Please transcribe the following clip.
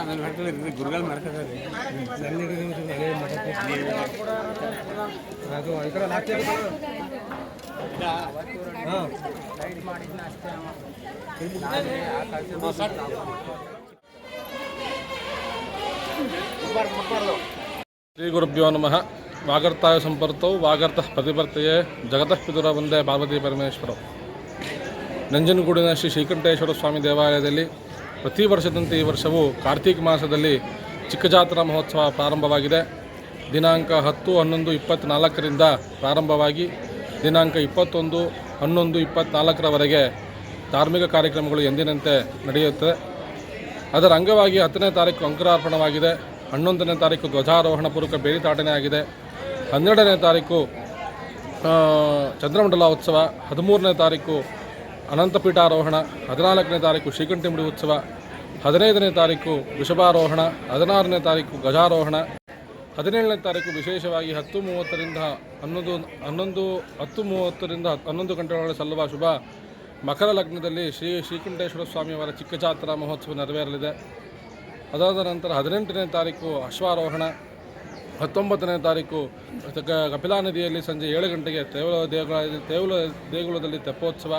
ಆಮೇಲೆ ಮಾಡ್ತಾರೆ ಗುರುಗಳು ಮಾಡ್ತಾರೆ ಅದು ಈ ಕಡೆ ಲಾಸ್ಟ್ ಹಾಂ ಶ್ರೀ ಗುರುಭ್ಯೋ ನಮಃ ವಾಗರ್ತಾಯ ಸಂಪರ್ತವು ವಾಗರ್ತಃ ಪ್ರತಿಭರ್ತೆಯೇ ಜಗತಃ ಪಿತುರ ಒಂದೇ ಪಾರ್ವತಿ ಪರಮೇಶ್ವರ ನಂಜನಗೂಡಿನ ಶ್ರೀ ಶ್ರೀಕಂಠೇಶ್ವರ ಸ್ವಾಮಿ ದೇವಾಲಯದಲ್ಲಿ ಪ್ರತಿ ವರ್ಷದಂತೆ ಈ ವರ್ಷವೂ ಕಾರ್ತೀಕ ಮಾಸದಲ್ಲಿ ಚಿಕ್ಕಜಾತ್ರಾ ಮಹೋತ್ಸವ ಪ್ರಾರಂಭವಾಗಿದೆ. ದಿನಾಂಕ ಹತ್ತು ಹನ್ನೊಂದು ಇಪ್ಪತ್ತ್ನಾಲ್ಕರಿಂದ ಪ್ರಾರಂಭವಾಗಿ ದಿನಾಂಕ ಇಪ್ಪತ್ತೊಂದು ಹನ್ನೊಂದು ಇಪ್ಪತ್ತ್ನಾಲ್ಕರವರೆಗೆ ಧಾರ್ಮಿಕ ಕಾರ್ಯಕ್ರಮಗಳು ಎಂದಿನಂತೆ ನಡೆಯುತ್ತದೆ. ಅದರ ಅಂಗವಾಗಿ ಹತ್ತನೇ ತಾರೀಕು ಅಂಕುರಾರ್ಪಣವಾಗಿದೆ. ಹನ್ನೊಂದನೇ ತಾರೀಕು ಧ್ವಜಾರೋಹಣ ಪೂರ್ವಕ ಬೇರಿತಾಟನೆ ಆಗಿದೆ. ಹನ್ನೆರಡನೇ ತಾರೀಕು ಚಂದ್ರಮಂಡಲ ಉತ್ಸವ. ಹದಿಮೂರನೇ ತಾರೀಕು ಅನಂತಪೀಠಾರೋಹಣ, ಹದಿನಾಲ್ಕನೇ ತಾರೀಕು ಶ್ರೀಕಂಠಿಮುಡಿ ಉತ್ಸವ, ಹದಿನೈದನೇ ತಾರೀಕು ವೃಷಭಾರೋಹಣ, ಹದಿನಾರನೇ ತಾರೀಕು ಗಜಾರೋಹಣ ಹದಿನೇಳನೇ ತಾರೀಕು ವಿಶೇಷವಾಗಿ ಹತ್ತು ಮೂವತ್ತರಿಂದ ಹನ್ನೊಂದು ಹನ್ನೊಂದು, ಹತ್ತು ಮೂವತ್ತರಿಂದ ಹನ್ನೊಂದು ಗಂಟೆಗಳೊಳಗೆ ಸಲ್ಲುವ ಶುಭ. ಮಕರ ಲಗ್ನದಲ್ಲಿ ಶ್ರೀ ಶ್ರೀಕಂಠೇಶ್ವರ ಸ್ವಾಮಿಯವರ ಚಿಕ್ಕಜಾತ್ರಾ ಮಹೋತ್ಸವ ನೆರವೇರಲಿದೆ. ಅದಾದ ನಂತರ ಹದಿನೆಂಟನೇ ತಾರೀಕು ಅಶ್ವಾರೋಹಣ, ಹತ್ತೊಂಬತ್ತನೇ ತಾರೀಕು ಕಪಿಲಾ ನದಿಯಲ್ಲಿ ಸಂಜೆ ಏಳು ಗಂಟೆಗೆ ತೇವಲ ದೇಗುಲ, ತೇವಲ ದೇಗುಲದಲ್ಲಿ ತೆಪ್ಪೋತ್ಸವ.